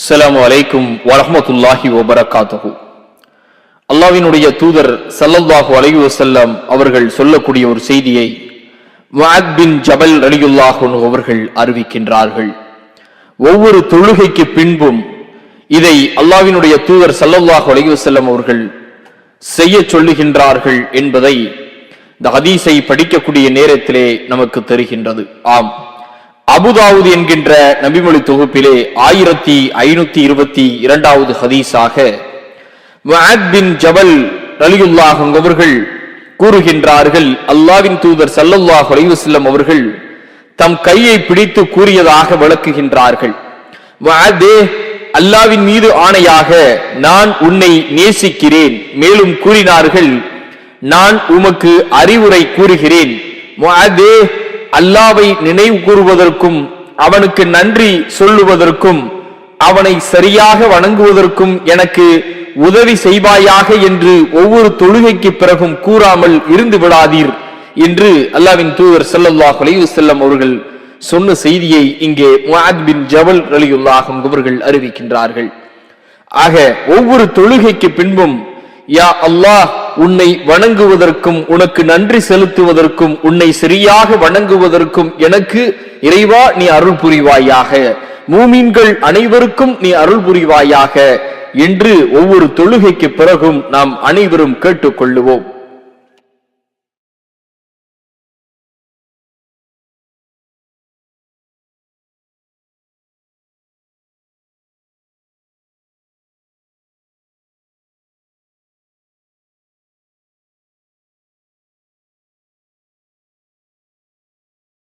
அஸ்லாம் வலைக்கும் வரமத்துல்லாஹி வபரகாத்துஹு அல்லாவினுடைய தூதர் சல்லல்லாஹு அலஹி வஸல்லம் அவர்கள் சொல்லக்கூடிய ஒரு செய்தியை முஅத் பின் ஜபல் அலியுல்லாஹு அவர்கள் அறிவிக்கின்றார்கள். ஒவ்வொரு தொழுகைக்கு பின்பும் இதை அல்லாவினுடைய தூதர் சல்லல்லாஹு அலஹி வசல்லம் அவர்கள் செய்ய சொல்லுகின்றார்கள் என்பதை இந்த ஹதீஸை படிக்கக்கூடிய நேரத்திலே நமக்கு தெரிகின்றது. ஆம். அபுதாவுத் என்கின்ற நபிமொழி தொகுப்பிலே ஆயிரத்தி ஐநூத்தி இருபத்தி இரண்டாவது ஹதீஸாக பின் ஜபல் ரலியுல்லாஹ் அவர்கள் கூறுகின்றார்கள் அல்லாவின் தூதர் ஸல்லல்லாஹு அலைஹி அவர்கள் தம் கையை பிடித்து கூறியதாக விளக்குகின்றார்கள். அல்லாவின் மீது ஆணையாக நான் உன்னை நேசிக்கிறேன். மேலும் கூறினார்கள் நான் உமக்கு அறிவுரை கூறுகிறேன். அல்லாவை நினைவு கூறுவதற்கும் அவனுக்கு நன்றி சொல்லுவதற்கும் அவனை சரியாக வணங்குவதற்கும் எனக்கு உதவி செய்வாயாக என்று ஒவ்வொரு தொழுகைக்கு பிறகும் கூறாமல் இருந்து விடாதீர் என்று அல்லாவின் தூதர் ஸல்லல்லாஹு அலைஹி அவர்கள் சொன்ன செய்தியை இங்கே முஹாத் பின் ஜவல் ரலியுல்லாஹ் அவர்கள் அறிவிக்கின்றார்கள். ஆக ஒவ்வொரு தொழுகைக்கு பின்பும் யா அல்லாஹ் உன்னை வணங்குவதற்கும் உனக்கு நன்றி செலுத்துவதற்கும் உன்னை சரியாக வணங்குவதற்கும் எனக்கு இறைவா நீ அருள் புரிவாயாக. மூமீன்கள் அனைவருக்கும் நீ அருள் புரிவாயாக. என்று ஒவ்வொரு தொழுகைக்கு பிறகும் நாம் அனைவரும் கேட்டுக்கொள்ளுவோம்.